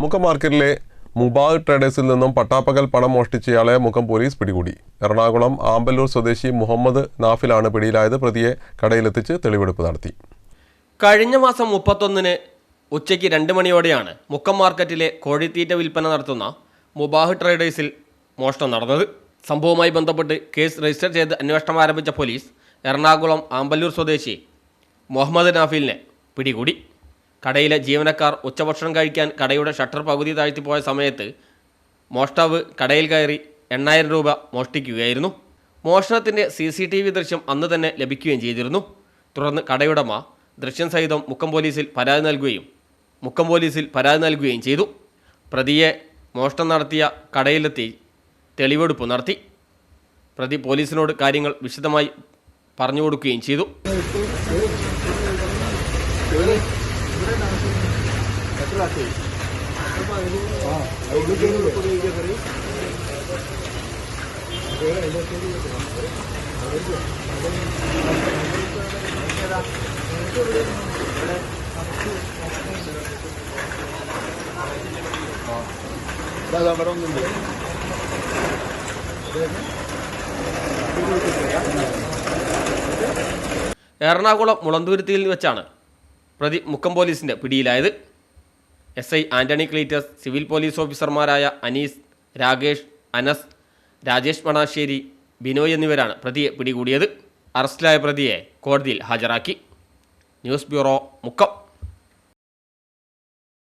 മുക്കം മാർക്കറ്റിലെ മുബാഗ് ട്രേഡേഴ്സിൽ നിന്നും പട്ടാപ്പകൽ പണം മോഷ്ടിച്ചയാളെ മുക്കം പോലീസ് പിടികൂടി. എറണാകുളം ആമ്പല്ലൂർ സ്വദേശി മുഹമ്മദ് നാഫിലാണ് പിടിയിലായത്. പ്രതിയെ കടയിലെത്തിച്ച് തെളിവെടുപ്പ് നടത്തി. കഴിഞ്ഞ മാസം മുപ്പത്തൊന്നിന് ഉച്ചയ്ക്ക് രണ്ട് മണിയോടെയാണ് മുക്കം മാർക്കറ്റിലെ കോഴിത്തീറ്റ വിൽപ്പന നടത്തുന്ന മുബാഹ് ട്രേഡേഴ്സിൽ മോഷണം നടന്നത്. സംഭവവുമായി ബന്ധപ്പെട്ട് കേസ് രജിസ്റ്റർ ചെയ്ത് അന്വേഷണം ആരംഭിച്ച പോലീസ് എറണാകുളം ആമ്പല്ലൂർ സ്വദേശി മുഹമ്മദ് നാഫിലിനെ പിടികൂടി. കടയിലെ ജീവനക്കാർ ഉച്ചഭക്ഷണം കഴിക്കാൻ കടയുടെ ഷട്ടർ പകുതി താഴ്ത്തിപ്പോയ സമയത്ത് മോഷ്ടാവ് കടയിൽ കയറി എണ്ണായിരം രൂപ മോഷ്ടിക്കുകയായിരുന്നു. മോഷണത്തിന്റെ സി സി ടി വി ദൃശ്യം അന്ന് തന്നെ ലഭിക്കുകയും ചെയ്തിരുന്നു. തുടർന്ന് കടയുടമ ദൃശ്യം സഹിതം മുക്കം പോലീസിൽ പരാതി നൽകുകയും മുക്കം പോലീസിൽ പരാതി നൽകുകയും ചെയ്തു. പ്രതിയെ മോഷണം നടത്തിയ കടയിലെത്തി തെളിവെടുപ്പ് നടത്തി. പ്രതി പോലീസിനോട് കാര്യങ്ങൾ വിശദമായി പറഞ്ഞു കൊടുക്കുകയും ചെയ്തു. എറണാകുളം മുളന്തുരുത്തിയിൽ വെച്ചാണ്. പ്രതി മുക്കം പോലീസിന്റെ പിടിയിലായത്. S I Antony Cleetus civil police ഓഫീസർമാരായ അനീസ് രാകേഷ് അനസ് രാജേഷ് മണാശ്ശേരി ബിനോയ് എന്നിവരാണ് പ്രതിയെ പിടികൂടിയത്. അറസ്റ്റിലായ പ്രതിയെ കോടതിയിൽ ഹാജരാക്കി. News bureau Mukkam.